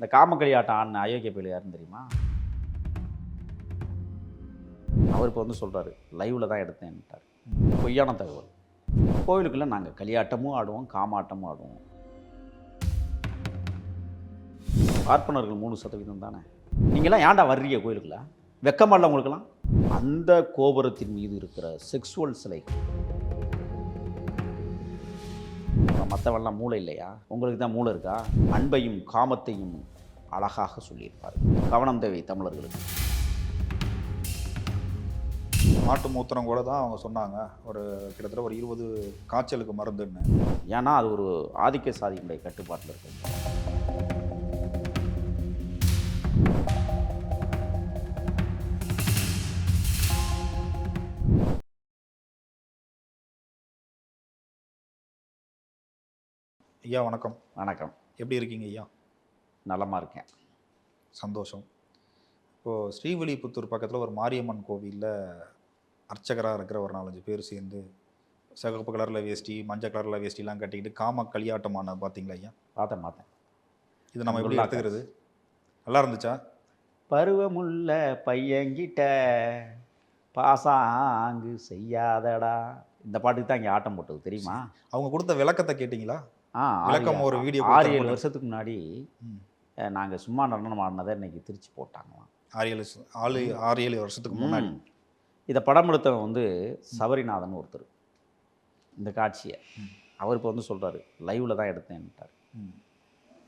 இந்த காமக்களி ஆட்டம் ஆடின அயோக்கிய பிள்ளை யாருன்னு தெரியுமா? அவர் இப்போ வந்து சொல்கிறாரு லைவில் தான் எடுத்தேன்ட்டார் பொய்யான தகவல். கோவிலுக்குள்ளே நாங்கள் களியாட்டமும் ஆடுவோம் காமாட்டமும் ஆடுவோம். பார்ப்பனர்கள் மூணு சதவீதம் தானே? நீங்களாம் ஏன்டா வர்றீங்க கோயிலுக்குள்ள வெக்கமாடல உங்களுக்கெல்லாம்? அந்த கோபுரத்தின் மீது இருக்கிற செக்ஸுவல் சிலை மற்றவெல்லாம் மூளை இல்லையா? உங்களுக்கு தான் மூளை இருக்கா? அன்பையும் காமத்தையும் அழகாக சொல்லியிருப்பார். கவனம் தேவை தமிழர்களுக்கு. மாட்டு மூத்திரம் கூட தான் அவங்க சொன்னாங்க. ஒரு கிட்டத்தட்ட ஒரு இருபது காய்ச்சலுக்கு மருந்துன்னு. ஏன்னா அது ஒரு ஆதிக்க சாதியினுடைய கட்டுப்பாட்டில் இருக்கு. ஐயா வணக்கம். வணக்கம். எப்படி இருக்கீங்க ஐயா? நலமாக இருக்கேன். சந்தோஷம். இப்போது ஸ்ரீவில்லிபுத்தூர் பக்கத்தில் ஒரு மாரியம்மன் கோவிலில் அர்ச்சகராக இருக்கிற ஒரு நாலஞ்சு பேர் சேர்ந்து சிகப்பு கலரில் வேஷ்டி மஞ்சள் கலரில் வேஷ்டிலாம் கட்டிக்கிட்டு காம களியாட்டமான பார்த்தீங்களா ஐயா? பார்த்தேன் பார்த்தேன் இது நம்ம எப்படி எடுத்துக்கிறது? நல்லா இருந்துச்சா? பருவமுள்ள பையன்கிட்ட பாசாங்கு செய்யாதடா. இந்த பாட்டுக்கு தான் இங்கே ஆட்டம் போட்டது தெரியுமா? அவங்க கொடுத்த விளக்கத்தை கேட்டிங்களா? விளக்கம் ஆறு- ஒரு வீடியோ ஆறு ஏழு. வருஷத்துக்கு முன்னாடி. நாங்கள் சும்மா நடனம் ஆடினதை இன்னைக்கு திருச்சி போட்டாங்களாம். ஆறு ஏழு ஆறு ஆறு ஏழு வருஷத்துக்கு முன்னாடி. இதை படம் எடுத்தவன் வந்து சபரிநாதன் ஒருத்தர். இந்த காட்சியை. அவர் இப்போ வந்து சொல்கிறாரு லைவில் தான் எடுத்தேன்ட்டார்.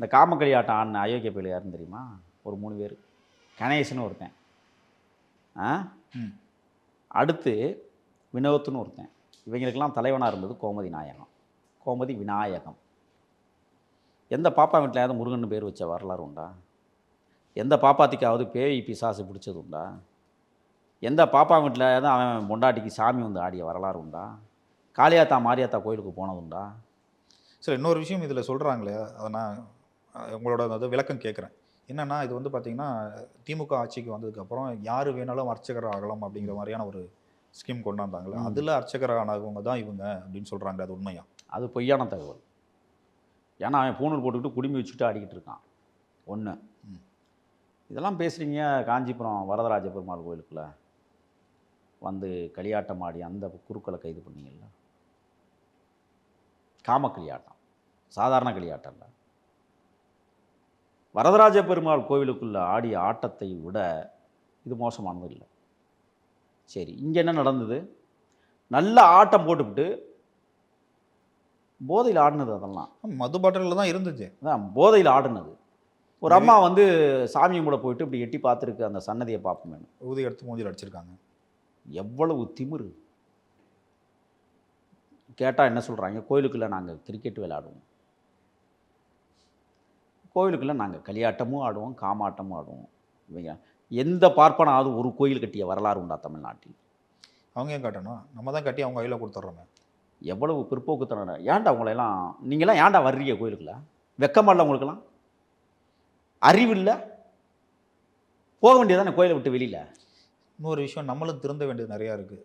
இந்த காமக்களி ஆட்டம் ஆடின அயோக்கிய யாருன்னு தெரியுமா? ஒரு மூணு பேர். கணேசன் ஒருத்தன். ஆ. அடுத்து வினோத்துன்னு ஒருத்தன். இவங்களுக்கெல்லாம் தலைவனாக இருந்தது கோமதி நாயகம். கோமதி விநாயகம். எந்த பாப்பா வீட்டிலையாவது முருகன் பேர் வச்ச வரலாறு உண்டா? எந்த பாப்பாத்திக்காவது பேய் பிசாசு பிடிச்சது உண்டா? எந்த பாப்பா வீட்டிலையாவது அவன் பொண்டாட்டிக்கு சாமி வந்து ஆடிய வரலாறு உண்டா? காளியாத்தா மாரியாத்தா கோயிலுக்கு போனது உண்டா? சரி இன்னொரு விஷயம் இதில் சொல்கிறாங்களே அதை நான் உங்களோட அது விளக்கம் கேட்குறேன். என்னன்னா இது வந்து பார்த்தீங்கன்னா திமுக ஆட்சிக்கு வந்ததுக்கப்புறம் யார் வேணாலும் அர்ச்சகர் ஆகலாம் அப்படிங்கிற மாதிரியான ஒரு ஸ்கீம் கொண்டாந்தாங்களே. அதில் அர்ச்சகர் ஆனவங்க தான் இவங்க அப்படின்னு சொல்கிறாங்க அது உண்மையா? அது பொய்யான தகவல். ஏன்னா அவன் பூணூல் போட்டுக்கிட்டு குடுமி வச்சுட்டு ஆடிக்கிட்டு இருக்கான். ஒன்று. இதெல்லாம் பேசுகிறீங்க காஞ்சிபுரம் வரதராஜ பெருமாள் கோயிலுக்குள்ள? வந்து களியாட்டம் ஆடி அந்த குருக்களை கைது பண்ணீங்கல்ல? காம களியாட்டம். சாதாரண களியாட்டம் இல்லை. வரதராஜ பெருமாள் கோவிலுக்குள்ள ஆடிய ஆட்டத்தை விட இது மோசமானது இல்லை. சரி இங்கே என்ன நடந்தது? நல்ல ஆட்டம் போட்டுவிட்டு போதையில் ஆடினது அதெல்லாம். மது பாட்டிலில் தான் இருந்துச்சு. அதான் போதையில் ஆடினது. ஒரு அம்மா வந்து சாமி கும்பிட போயிட்டு இப்படி எட்டி பார்த்துருக்கு அந்த சன்னதியை பார்ப்போமே. ஊதி எடுத்து மூஞ்சில் அடிச்சிருக்காங்க. எவ்வளவு திமிரு. கேட்டால் என்ன சொல்கிறாங்க கோயிலுக்குள்ளே நாங்கள் கிரிக்கெட் விளையாடுவோம். கோயிலுக்குள்ளே நாங்கள் களியாட்டமும் ஆடுவோம் காமாட்டமும் ஆடுவோம். இவங்க எந்த பார்ப்பனாவது ஒரு கோயில் கட்டிய வரலாறு உண்டா தமிழ்நாட்டில்? அவங்க ஏன் காட்டணும்? நம்ம தான் கட்டி அவங்க கையில் கொடுத்துட்றோமே எவ்வளவு பிற்போக்குத்தனம் ஏன்டா உங்களையெல்லாம் நீங்களாம் ஏன்டா வர்றீங்க கோயிலுக்குள்ள? வெக்கமா இல்லை உங்களுக்கெல்லாம்? அறிவு இல்லை? போக வேண்டியதானே கோயிலை விட்டு வெளியில்? இன்னொரு விஷயம் நம்மளும் திருந்த வேண்டியது நிறையா இருக்குது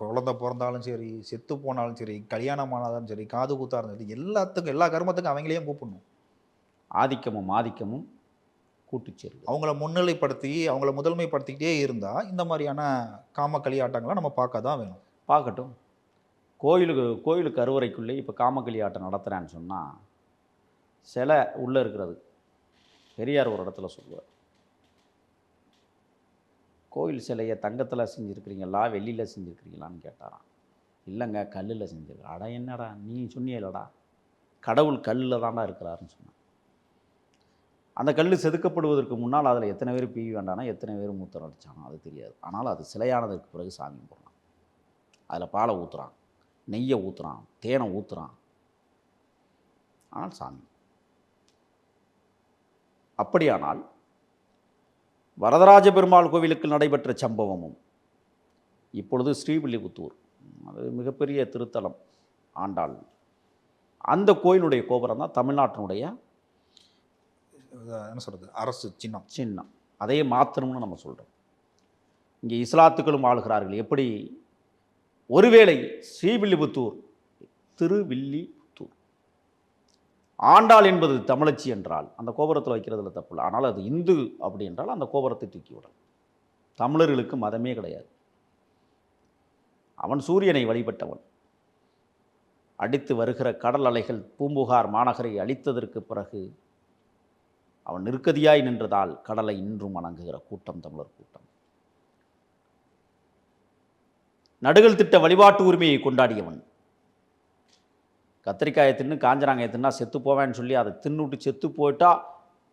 குழந்தை பிறந்தாலும் சரி செத்து போனாலும் சரி கல்யாணம் ஆனாலும் சரி காது கூத்தா இருந்தாலும் சரி எல்லாத்துக்கும் எல்லா கர்மத்துக்கும் அவங்களையும் கூப்பிடணும். ஆதிக்கமும் ஆதிக்கமும் கூட்டுச்சேர்வு அவங்கள முன்னிலைப்படுத்தி அவங்கள முதன்மைப்படுத்திக்கிட்டே இருந்தால் இந்த மாதிரியான காம களியாட்டங்களை நம்ம பார்க்க தான் வேணும். பார்க்கட்டும். கோயிலுக்கு கோயிலுக்கு அறுவரைக்குள்ளே இப்போ காமக்கிளி ஆட்டம் நடத்துகிறேன்னு சொன்னால் சிலை உள்ளே இருக்கிறது. பெரியார் ஒரு இடத்துல சொல்லுவார். கோயில் சிலையை தங்கத்தில் செஞ்சுருக்கிறீங்களா வெள்ளியில் செஞ்சுருக்கிறீங்களான்னு கேட்டாராம். இல்லைங்க கல்லில் செஞ்சுருக்கேன் அட என்னடா நீ சொன்னியலடா. கடவுள் கல்லில் தான்டா இருக்கிறாருன்னு சொன்னான் அந்த கல் செதுக்கப்படுவதற்கு முன்னால் அதில் எத்தனை பேர் பீவி வேண்டானா எத்தனை பேர் மூத்தம் அடித்தானோ அது தெரியாது. ஆனால் அது சிலையானதுக்கு பிறகு சாமி போடுறான் அதில் பாலை ஊற்றுறான் நெய்யை ஊற்றுறான் தேனை ஊற்றுறான் ஆனால் சாமி அப்படியானால் வரதராஜ பெருமாள் கோவிலுக்கு நடைபெற்ற சம்பவமும் இப்பொழுது ஸ்ரீவில்லிபுத்தூர் அது மிகப்பெரிய திருத்தலம் ஆண்டாள் அந்த கோயிலுடைய கோபுரம் தான் தமிழ்நாட்டினுடைய என்ன சொல்கிறது அரசு சின்னம். சின்னம். அதையே மாற்றணும்னு நம்ம சொல்கிறோம் இங்கே இஸ்லாத்துக்களும் ஆளுகிறார்கள். எப்படி ஒருவேளை ஸ்ரீவில்லிபுத்தூர் திருவில்லிபுத்தூர். ஆண்டாள் என்பது தமிழச்சி என்றால் அந்த கோபுரத்தில் வைக்கிறதுல தப்பு இல்லை ஆனால் அது இந்து அப்படி என்றால் அந்த கோபுரத்தை தூக்கி விடலாம். தமிழர்களுக்கு மதமே கிடையாது. அவன் சூரியனை வழிபட்டவன். அடித்து வருகிற கடல் அலைகள் பூம்புகார் மாநகரை அழித்ததற்கு பிறகு அவன் நிற்கதியாய் நின்றதால் கடலை இன்றும் வணங்குகிற கூட்டம் தமிழர் கூட்டம். நடுகள் திட்ட வழிபாட்டு உரிமையை கொண்டாடியவன். கத்திரிக்காயை தின்னு காஞ்சனாங்காயை தின்னா செத்து போவேன்னு சொல்லி அதை தின்னுட்டு செத்து போயிட்டா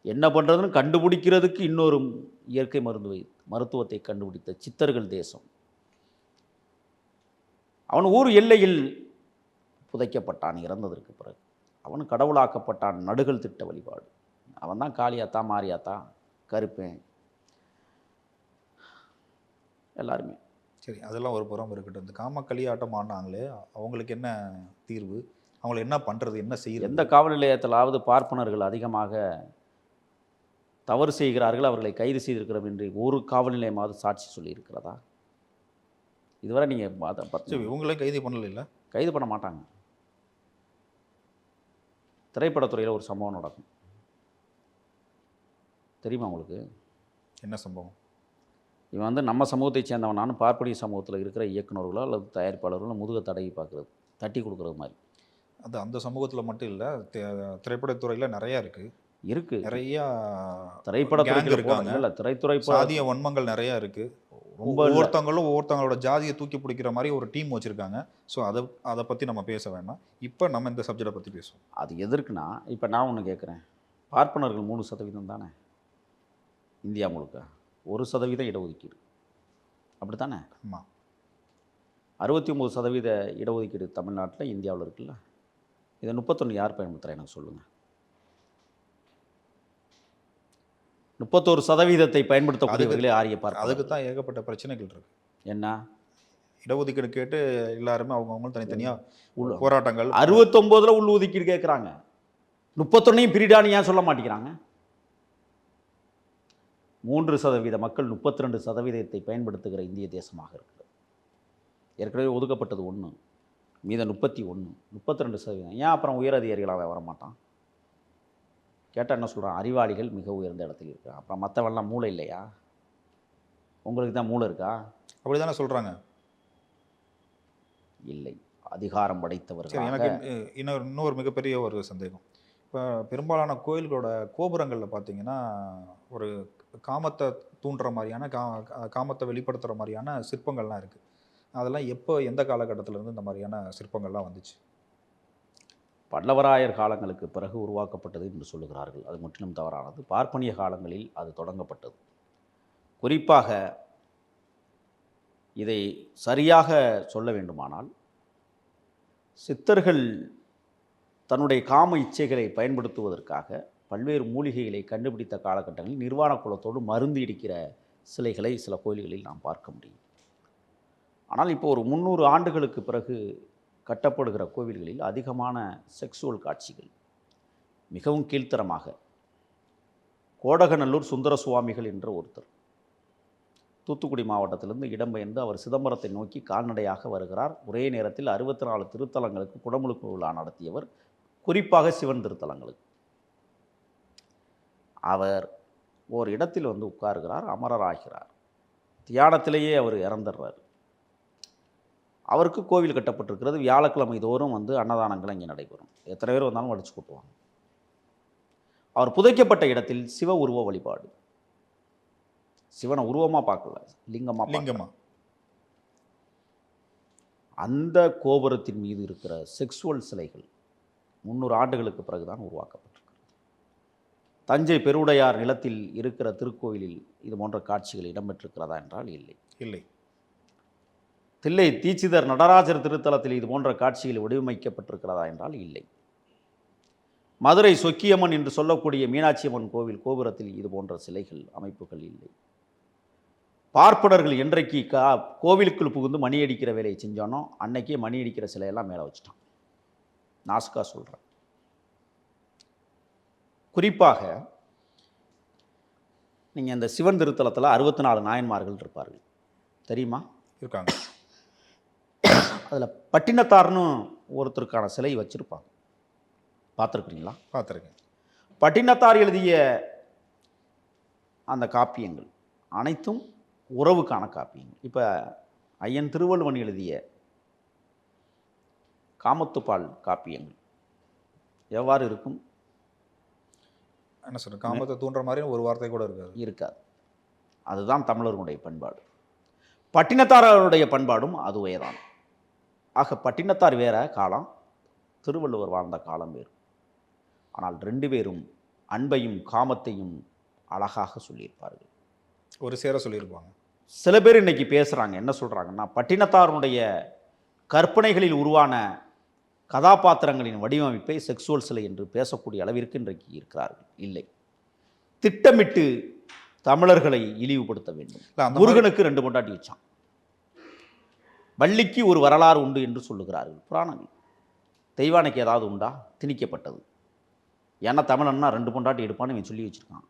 என்ன பண்ணுறதுன்னு கண்டுபிடிக்கிறதுக்கு இன்னொரு இயற்கை மருந்து வை மருத்துவத்தை கண்டுபிடித்த சித்தர்கள் தேசம். அவன் ஊர் எல்லையில் புதைக்கப்பட்டான் இறந்ததற்கு பிறகு. அவன் கடவுளாக்கப்பட்டான் நடுகள் திட்ட வழிபாடு. அவன் தான் காளியாத்தா மாரியாத்தா கருப்பேன். எல்லாருமே. சரி அதெல்லாம் ஒரு புறம் இருக்கட்டும். இந்த காம களியாட்டம் ஆடினாங்களே அவங்களுக்கு என்ன தீர்வு? அவங்களை என்ன பண்ணுறது என்ன செய்யறது எந்த காவல் நிலையத்திலாவது பார்ப்பனர்கள் அதிகமாக தவறு செய்கிறார்கள் அவர்களை கைது செய்திருக்கிறோம் என்று ஒரு காவல் நிலையமாவது சாட்சி சொல்லியிருக்கிறதா? இதுவரை நீங்கள் இவங்களே கைது பண்ணல இல்ல கைது பண்ண மாட்டாங்க. திரைப்படத்துறையில் ஒரு சம்பவம் நடக்கும். தெரியுமா உங்களுக்கு? என்ன சம்பவம்? இவன் வந்து நம்ம சமூகத்தை சேர்ந்தவனானு பார்ப்பனிய சமூகத்தில் இருக்கிற இயக்குனர்களோ அல்லது தயாரிப்பாளர்களோ முதுக தடவி பார்க்குறது தட்டி கொடுக்குறது மாதிரி. அது அந்த சமூகத்தில் மட்டும் இல்லை திரைப்படத்துறையில் நிறையா இருக்கு. இருக்குது நிறைய திரைப்படத்துறையில் இருக்காங்க. இல்லை திரைத்துறை சாதிய வன்மங்கள் நிறையா இருக்கு. ரொம்ப இல்ல. ஒவ்வொருத்தவங்களும் ஒவ்வொருத்தவங்களோட ஜாதியை தூக்கி பிடிக்கிற மாதிரி ஒரு டீம் வச்சிருக்காங்க. ஸோ அதை அதை பற்றி நம்ம பேச வேண்டாம். இப்போ நம்ம இந்த சப்ஜெக்டை பற்றி பேசுவோம். அது எதற்குனா இப்போ நான் ஒன்று கேட்குறேன் பார்ப்பனர்கள் மூணு சதவீதம் தானே? இந்தியா முழுக்க. ஒரு சதவீதம் இடஒதுக்கீடு. அப்படி தானே ஆமாம் அறுபத்தி ஒம்பது சதவீத இடஒதுக்கீடு தமிழ்நாட்டில் இந்தியாவில் இருக்குல்ல. இதை முப்பத்தொன்று யார் பயன்படுத்துகிறா எனக்கு சொல்லுங்கள் முப்பத்தோரு சதவீதத்தை பயன்படுத்தக்கூடியவர்களே ஆரிய பார்க்க அதுக்கு தான் ஏகப்பட்ட பிரச்சனைகள் இருக்கு. என்ன? இடஒதுக்கீடு கேட்டு எல்லாருமே அவங்கவுங்க தனித்தனியாக உள்ள போராட்டங்கள். அறுபத்தொம்போதில் உள் ஒதுக்கீடு கேட்குறாங்க முப்பத்தொன்னையும் பிரிடான்னு ஏன் சொல்ல மாட்டேங்கிறாங்க? மூன்று சதவீத மக்கள் முப்பத்தி ரெண்டு சதவீதத்தை பயன்படுத்துகிற இந்திய தேசமாக இருக்கிறது. ஏற்கனவே ஒதுக்கப்பட்டது ஒன்று மீத முப்பத்தி ஒன்று முப்பத்தி ரெண்டு சதவீதம். ஏன் அப்புறம் உயர் அதிகாரிகளாக வர மாட்டான் கேட்டால் என்ன சொல்கிறான் அறிவாளிகள் மிக உயர்ந்த இடத்துல இருக்கான் அப்புறம் மற்றவெல்லாம் மூளை இல்லையா? உங்களுக்கு தான் மூளை இருக்கா? அப்படி தானே சொல்கிறாங்க இல்லை. அதிகாரம் படைத்தவர்கள் எனக்கு இன்னொரு இன்னொரு மிகப்பெரிய ஒரு சந்தேகம். இப்போ பெரும்பாலான கோயில்களோட கோபுரங்களில் பார்த்தீங்கன்னா ஒரு காமத்தை தூண்டுற மாதிரியான கா காமத்தை வெளிப்படுத்துகிற மாதிரியான சிற்பங்கள்லாம் இருக்குது அதெல்லாம் எப்போ எந்த காலகட்டத்திலேருந்து இந்த மாதிரியான சிற்பங்கள்லாம் வந்துச்சு? பல்லவராயர் காலங்களுக்கு பிறகு உருவாக்கப்பட்டது என்று சொல்லுகிறார்கள். அது முற்றிலும் தவறானது. பார்ப்பனிய காலங்களில் அது தொடங்கப்பட்டது. குறிப்பாக இதை சரியாக சொல்ல வேண்டுமானால் சித்தர்கள் தன்னுடைய காம இச்சைகளை பயன்படுத்துவதற்காக பல்வேறு மூலிகைகளை கண்டுபிடித்த காலகட்டங்களில் நிர்வாண குலத்தோடு மருந்து இடிக்கிற சிலைகளை சில கோயில்களில் நாம் பார்க்க முடியும். ஆனால் இப்போ ஒரு முந்நூறு ஆண்டுகளுக்கு பிறகு கட்டப்படுகிற கோவில்களில் அதிகமான செக்ஸுவல் காட்சிகள் மிகவும் கீழ்த்தரமாக கோடகநல்லூர் சுந்தர சுவாமிகள் என்ற ஒருத்தர் தூத்துக்குடி மாவட்டத்திலிருந்து இடம்பெயர்ந்து அவர் சிதம்பரத்தை நோக்கி கால்நடையாக வருகிறார். ஒரே நேரத்தில் அறுபத்தி நாலு திருத்தலங்களுக்கு குடமுழுக்கு விழா நடத்தியவர் குறிப்பாக சிவன் திருத்தலங்களுக்கு. அவர் ஓர் இடத்தில் வந்து உட்காருகிறார் அமரராகிறார். தியானத்திலேயே அவர் இறந்துடுறார். அவருக்கு கோவில் கட்டப்பட்டிருக்கிறது. வியாழக்கிழமை தோறும் வந்து அன்னதானங்கள் இங்கே நடைபெறும். எத்தனை பேர் வந்தாலும் அடிச்சு கூட்டுவாங்க. அவர் புதைக்கப்பட்ட இடத்தில் சிவ உருவ வழிபாடு. சிவனை உருவமாக பார்க்கல லிங்கமாக பார்க்கல. லிங்கமா. அந்த கோபுரத்தின் மீது இருக்கிற செக்ஸுவல் சிலைகள் முந்நூறு ஆண்டுகளுக்கு பிறகுதான் உருவாக்கப்பட்டிருக்கிறது தஞ்சை பெருவுடையார் நிலத்தில் இருக்கிற திருக்கோயிலில் இது போன்ற காட்சிகள் இடம்பெற்றிருக்கிறதா என்றால் இல்லை. இல்லை. தில்லை தீட்சிதர் நடராஜர் திருத்தலத்தில் இது போன்ற காட்சிகள் வடிவமைக்கப்பட்டிருக்கிறதா என்றால் இல்லை. மதுரை சொக்கியம்மன் என்று சொல்லக்கூடிய மீனாட்சி அம்மன் கோவில் கோபுரத்தில் இது போன்ற சிலைகள் அமைப்புகள் இல்லை. பார்ப்பனர்கள் என்றைக்கு கா கோவிலுக்குள் புகுந்து மணி அடிக்கிற வேலையை செஞ்சானோ அன்னைக்கே மணி அடிக்கிற சிலையெல்லாம் மேலே வச்சுட்டான். நாஸ்கா சொல்கிறேன் குறிப்பாக நீங்கள் இந்த சிவன் திருத்தலத்தில் அறுபத்தி நாலு நாயன்மார்கள் இருப்பார்கள். தெரியுமா? இருக்காங்க. அதில் பட்டினத்தார்னு ஒருத்தருக்கான சிலை வச்சுருப்பாங்க. பார்த்துருக்குறீங்களா? பார்த்துருக்கேன். பட்டினத்தார் எழுதிய அந்த காப்பியங்கள் அனைத்தும் உறவுக்கான காப்பியங்கள். இப்போ ஐயன் திருவள்ளுவன் எழுதிய காமத்துப்பால் காப்பியங்கள் எவ்வாறு இருக்கும்? என்ன சொல்கிறேன் காமத்தை தூண்டுற மாதிரி ஒரு வார்த்தை கூட இருக்காது. இருக்காது. அதுதான் தமிழர்களுடைய பண்பாடு. பட்டினத்தாரருடைய பண்பாடும் அதுவே தான் ஆக பட்டினத்தார் வேற காலம் திருவள்ளுவர் வாழ்ந்த காலம் வேறு. ஆனால் ரெண்டு பேரும் அன்பையும் காமத்தையும் அழகாக சொல்லியிருப்பார்கள். ஒரு சேர சொல்லியிருப்பாங்க. சில பேர் இன்னைக்கு பேசுகிறாங்க என்ன சொல்கிறாங்கன்னா பட்டினத்தாருடைய கற்பனைகளில் உருவான கதாபாத்திரங்களின் வடிவமைப்பை செக்ஸுவல் சிலை என்று பேசக்கூடிய அளவிற்கு இன்றைக்கு இருக்கிறார்கள். இல்லை. திட்டமிட்டு தமிழர்களை இழிவுபடுத்த வேண்டும். முருகனுக்கு ரெண்டு பொண்டாட்டி வச்சான். வள்ளிக்கு ஒரு வரலாறு உண்டு என்று சொல்லுகிறார்கள். புராணங்கள். தெய்வானைக்கு ஏதாவது உண்டா? திணிக்கப்பட்டது. ஏன்னா தமிழன்னா ரெண்டு பொண்டாட்டி எடுப்பான்னு இவன் சொல்லி வச்சிருக்கான்.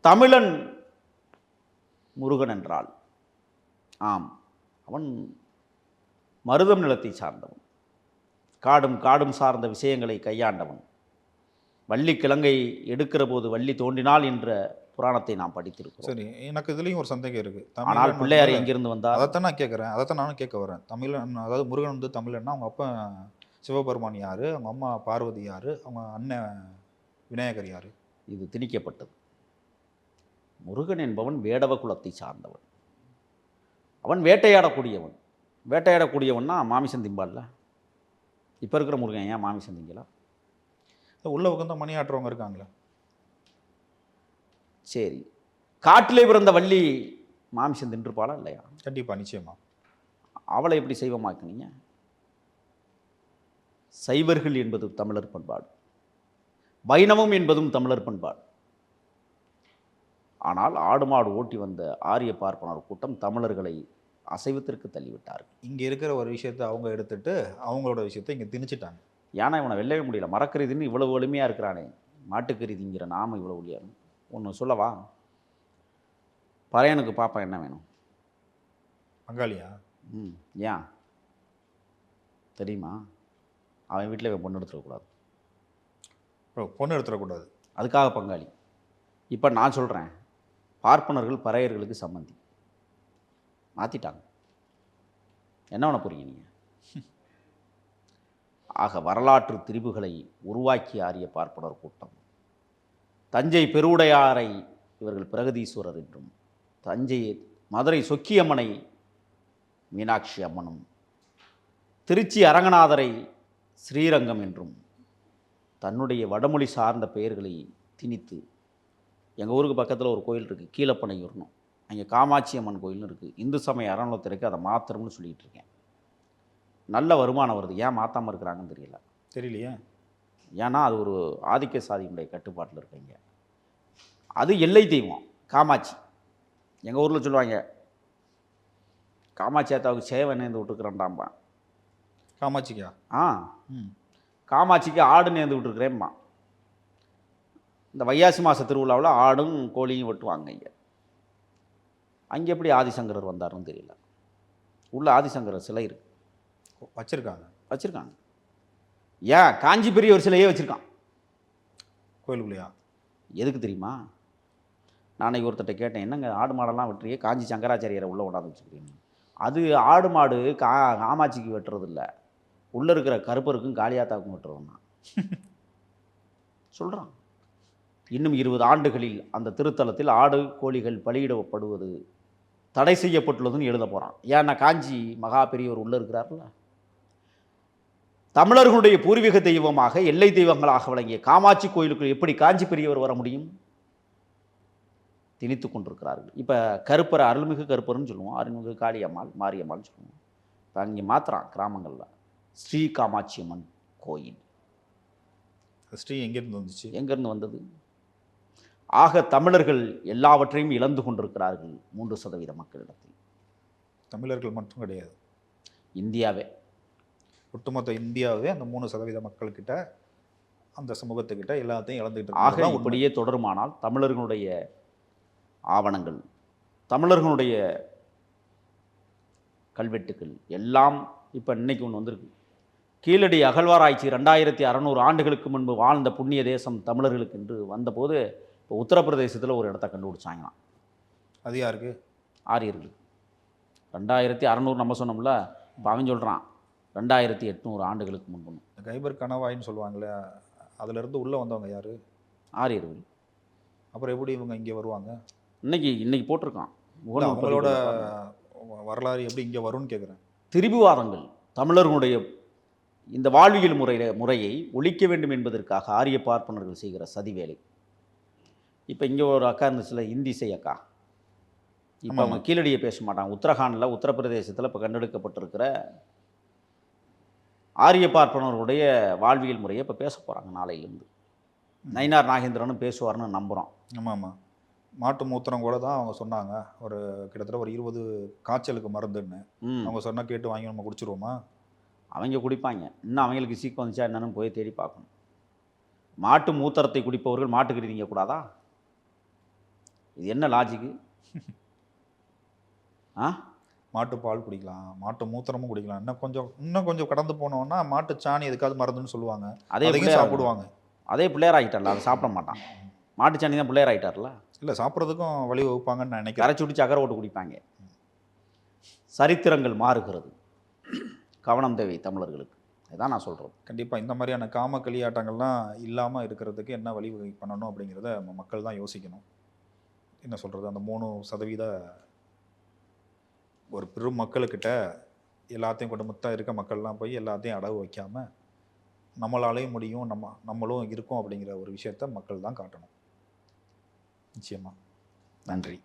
தமிழன் முருகன் என்றால் ஆம் அவன் மருதம் நிலத்தை சார்ந்தவன். காடும் காடும் சார்ந்த விஷயங்களை கையாண்டவன். வள்ளி கிழங்கை எடுக்கிற போது வள்ளி தோன்றினாள் என்ற புராணத்தை நாம் படித்திருக்கிறோம். சரி எனக்கு இதுலேயும் ஒரு சந்தேகம் இருக்குது ஆனால் பிள்ளையார் எங்கிருந்து வந்தார்? அதைத்தான் நான் கேட்குறேன் அதைத்தான் நானும் கேட்க வரேன். தமிழன் அதாவது முருகன் வந்து தமிழன்னா அவங்க அப்பா சிவபெருமான் யார்? அவங்க அம்மா பார்வதி யார்? அவங்க அண்ணன் விநாயகர் யார்? இது திணிக்கப்பட்டது. முருகன் என்பவன் வேடவ குலத்தை சார்ந்தவன். அவன் வேட்டையாடக்கூடியவன். வேட்டையாடக்கூடியவன்னா மாமிசம் திம்பால்ல இப்போ இருக்கிற முருகன் ஏன் மாமிசம் திங்கலாம் உள்ள உட்காந்து மணியாட்டுறவங்க இருக்காங்களே. சரி. காட்டிலே பிறந்த வள்ளி மாமிசம் தின்றுப்பாளா இல்லையா? கண்டிப்பாக நிச்சயமா. அவளை எப்படி சைவமாக்குனீங்க? சைவர்கள் என்பது தமிழர் பண்பாடு. வைணவம் என்பதும் தமிழர் பண்பாடு. ஆனால் ஆடு மாடு ஓட்டி வந்த ஆரிய பார்ப்பனர் கூட்டம் தமிழர்களை அசைவத்திற்கு தள்ளிவிட்டார்கள். இங்கே இருக்கிற ஒரு விஷயத்தை அவங்க எடுத்துட்டு அவங்களோட விஷயத்தை இங்கே திணிச்சிட்டாங்க. ஏன்னா இவனை வெல்லவே முடியல. மரக்கறிதுன்னு இவ்வளவு எளிமையாக இருக்கிறானே. மாட்டுக்கறி திங்கிற நாம இவ்வளோ ஒளியா ஒன்று சொல்லவா? பறையனுக்கு பாப்பா என்ன வேணும்? பங்காளியா? ம் ஏன்? தெரியுமா? அவன் வீட்டில் இவன் பொண்ணு எடுத்துடக்கூடாது பொண்ணு எடுத்துடக்கூடாது அதுக்காக பங்காளி. இப்போ நான் சொல்கிறேன் பார்ப்பனர்கள் பறையர்களுக்கு சம்மந்தி. மாற்றிட்டாங்க என்ன பண்ண போறீங்க நீங்கள் ஆக வரலாற்று திரிபுகளை உருவாக்கி ஆரிய பார்ப்பனர் கூட்டம். தஞ்சை பெருவுடையாரை இவர்கள் பிரகதீஸ்வரர் என்றும் தஞ்சை மதுரை சொக்கியம்மனை மீனாட்சி அம்மனும் திருச்சி அரங்கநாதரை ஸ்ரீரங்கம் என்றும் தன்னுடைய வடமொழி சார்ந்த பெயர்களை திணித்து எங்கள் ஊருக்கு பக்கத்தில் ஒரு கோயில் இருக்குது கீழப்பனையூர்னும் அங்கே காமாட்சி அம்மன் கோயில்னு இருக்குது இந்து சமய அறநிலையத்துறைக்கு அதை மாத்திரம்னு சொல்லிகிட்டு இருக்கேன். நல்ல வருமானம் வருது. ஏன் மாற்றாமல் இருக்கிறாங்கன்னு தெரியல. தெரியலையே? ஏன்னா அது ஒரு ஆதிக்க சாதியினுடைய கட்டுப்பாட்டில் இருக்கீங்க அது எல்லை தெய்வம் காமாட்சி. எங்கள் ஊரில் சொல்லுவாங்க காமாட்சி ஆத்தாவுக்கு சேவை நேர்ந்து விட்டுருக்குறேன்டாம்பா. காமாட்சிக்கா? ஆ. காமாட்சிக்கு ஆடு நேர்ந்து விட்டுருக்குறேம்மா இந்த வைகாசி மாத திருவிழாவில் ஆடும் கோழியும் வெட்டுவாங்க இங்கே. அங்கே எப்படி ஆதிசங்கரர் வந்தாருன்னு தெரியல. உள்ள ஆதிசங்கரர் சிலை இருக்கு. வச்சிருக்காங்க. வச்சுருக்காங்க. ஏன்? காஞ்சி பெரிய ஒரு சிலையே வச்சுருக்கான். கோயிலுக்குள்ளேயா? எதுக்கு தெரியுமா? நான் அன்னைக்கு ஒருத்தர்ட்ட கேட்டேன் என்னங்க ஆடு மாடெல்லாம் வெட்டுறியே காஞ்சி சங்கராச்சாரியரை உள்ளே கொண்டாந்து வச்சுக்கிறீங்க அது ஆடு மாடு கா காமாட்சிக்கு வெட்டுறது இல்ல உள்ளே இருக்கிற கருப்பருக்கும் காளியாத்தாவுக்கும் வெட்டுறதுன்னா சொல்கிறான் இன்னும் இருபது ஆண்டுகளில் அந்த திருத்தலத்தில் ஆடு கோழிகள் பலியிடப்படுவது தடை செய்யப்பட்டுள்ளதுன்னு எழுத போகிறான் ஏன்னா காஞ்சி மகா பெரியவர் உள்ளே இருக்கிறார்ல. தமிழர்களுடைய பூர்வீக தெய்வமாக எல்லை தெய்வங்களாக விளங்கிய காமாட்சி கோயிலுக்குள் எப்படி காஞ்சி பெரியவர் வர முடியும்? திணித்து கொண்டிருக்கிறார்கள். இப்போ கருப்பர் அருள்மிகு கருப்பர்னு சொல்லுவோம். அருள்மிகு காளியம்மாள் மாரியம்மாள்னு சொல்லுவோம். இப்போ அங்கே மாத்திரான் கிராமங்களில். ஸ்ரீ காமாட்சி அம்மன் கோயில். ஸ்ரீ எங்கேருந்து வந்துச்சு? எங்கேருந்து வந்தது? ஆக தமிழர்கள் எல்லாவற்றையும் இழந்து கொண்டிருக்கிறார்கள் மூன்று சதவீத மக்களிடத்தில். தமிழர்கள் மட்டும் கிடையாது. இந்தியாவே. ஒட்டுமொத்த இந்தியாவே அந்த மூணு சதவீத மக்கள்கிட்ட அந்த சமூகத்துக்கிட்ட எல்லாத்தையும் இழந்துகிட்டு ஆக. இப்படியே தொடருமானால் தமிழர்களுடைய ஆவணங்கள் தமிழர்களுடைய கல்வெட்டுக்கள் எல்லாம் இப்போ இன்னைக்கு ஒன்று வந்திருக்கு. கீழடி அகழ்வாராய்ச்சி ரெண்டாயிரத்தி அறநூறு ஆண்டுகளுக்கு முன்பு வாழ்ந்த புண்ணிய தேசம் தமிழர்களுக்கு என்று வந்தபோது இப்போ உத்தரப்பிரதேசத்தில் ஒரு இடத்த கண்டுபிடிச்சாங்களாம். அது யாருக்கு? ஆரியர்களுக்கு. ரெண்டாயிரத்தி அறநூறு நம்ம சொன்னோம்ல இப்போ அவன் சொல்கிறான் ரெண்டாயிரத்தி எட்நூறு ஆண்டுகளுக்கு முன்பு கைபர் கணவாயின்னு சொல்லுவாங்களே அதுலேருந்து உள்ளே வந்தவங்க யார்? ஆரியர்கள். அப்புறம் எப்படி இவங்க இங்கே வருவாங்க? இன்னைக்கு இன்னைக்கு போட்டிருக்கான். பாருங்க. வரலாறு எப்படி இங்கே வரும்னு கேட்குறேன் திரிபுவாதங்கள் தமிழர்களுடைய இந்த வாழ்வியல் முறையில முறையை ஒழிக்க வேண்டும் என்பதற்காக ஆரிய பார்ப்பனர்கள் செய்கிற சதி வேலை. இப்போ இங்கே ஒரு அக்கா இருந்துச்சுல இந்திசை அக்கா. இப்போ. அவங்க கீழடியை பேச மாட்டாங்க உத்தரகாண்டில் உத்தரப்பிரதேசத்தில் இப்போ கண்டெடுக்கப்பட்டிருக்கிற ஆரிய பார்ப்பனர்களுடைய வாழ்வியல் முறையை இப்போ பேச போகிறாங்க நாளையிலேருந்து. நயினார் நாகேந்திரனும் பேசுவார்னு நம்புகிறோம் ஆமாம். ஆமாம் மாட்டு மூத்திரம் கூட தான் அவங்க சொன்னாங்க. ஒரு கிட்டத்தட்ட ஒரு இருபது காய்ச்சலுக்கு மருந்துன்னு. அவங்க சொன்னால் கேட்டு வாங்கி நம்ம குடிச்சிருவோமா? அவங்க குடிப்பாங்க. இன்னும் அவங்களுக்கு சீக்கிரம் வந்துச்சா என்னன்னு போய் தேடி பார்க்கணும். மாட்டு மூத்திரத்தை குடிப்பவர்கள் மாட்டுக்கு திங்கக்கூடாதா இது என்ன லாஜிக்கு ஆ? மாட்டு பால் குடிக்கலாம் மாட்டு மூத்திரமும் குடிக்கலாம். இன்னும் கொஞ்சம் இன்னும் கொஞ்சம் கடந்து போனோம்னா மாட்டு சாணி எதுக்காவது மருந்துன்னு சொல்லுவாங்க. அதே பிள்ளையார் சாப்பிடுவாங்க. அதே பிள்ளையார் ஆகிட்டார்ல அதை சாப்பிட மாட்டான். மாட்டுச்சாணி தான் பிள்ளையார் ஆகிட்டார்ல இல்லை சாப்பிட்றதுக்கும் வழி வகுப்பாங்கன்னு நான் நினைக்கிறேன். கரைச்சி விட்டு சக்கரை ஓட்டு குடிப்பாங்க. சரித்திரங்கள் மாறுகிறது. கவனம் தேவை தமிழர்களுக்கு. இதான் நான் சொல்கிறது கண்டிப்பாக இந்த மாதிரியான காம களியாட்டங்கள்லாம் இல்லாமல் இருக்கிறதுக்கு என்ன வழிவகை பண்ணணும் அப்படிங்கிறத நம்ம மக்கள் தான் யோசிக்கணும். என்ன சொல்கிறது அந்த மூணு சதவீத ஒரு பெரும் மக்களுக்கிட்ட எல்லாத்தையும் கொண்டு மொத்தம் இருக்க மக்கள்லாம் போய் எல்லாத்தையும் அடகு வைக்காம நம்மளாலேயும் முடியும் நம்ம நம்மளும் இருக்கோம் அப்படிங்கிற ஒரு விஷயத்த மக்கள் தான் காட்டணும். நிச்சயமாக நன்றி.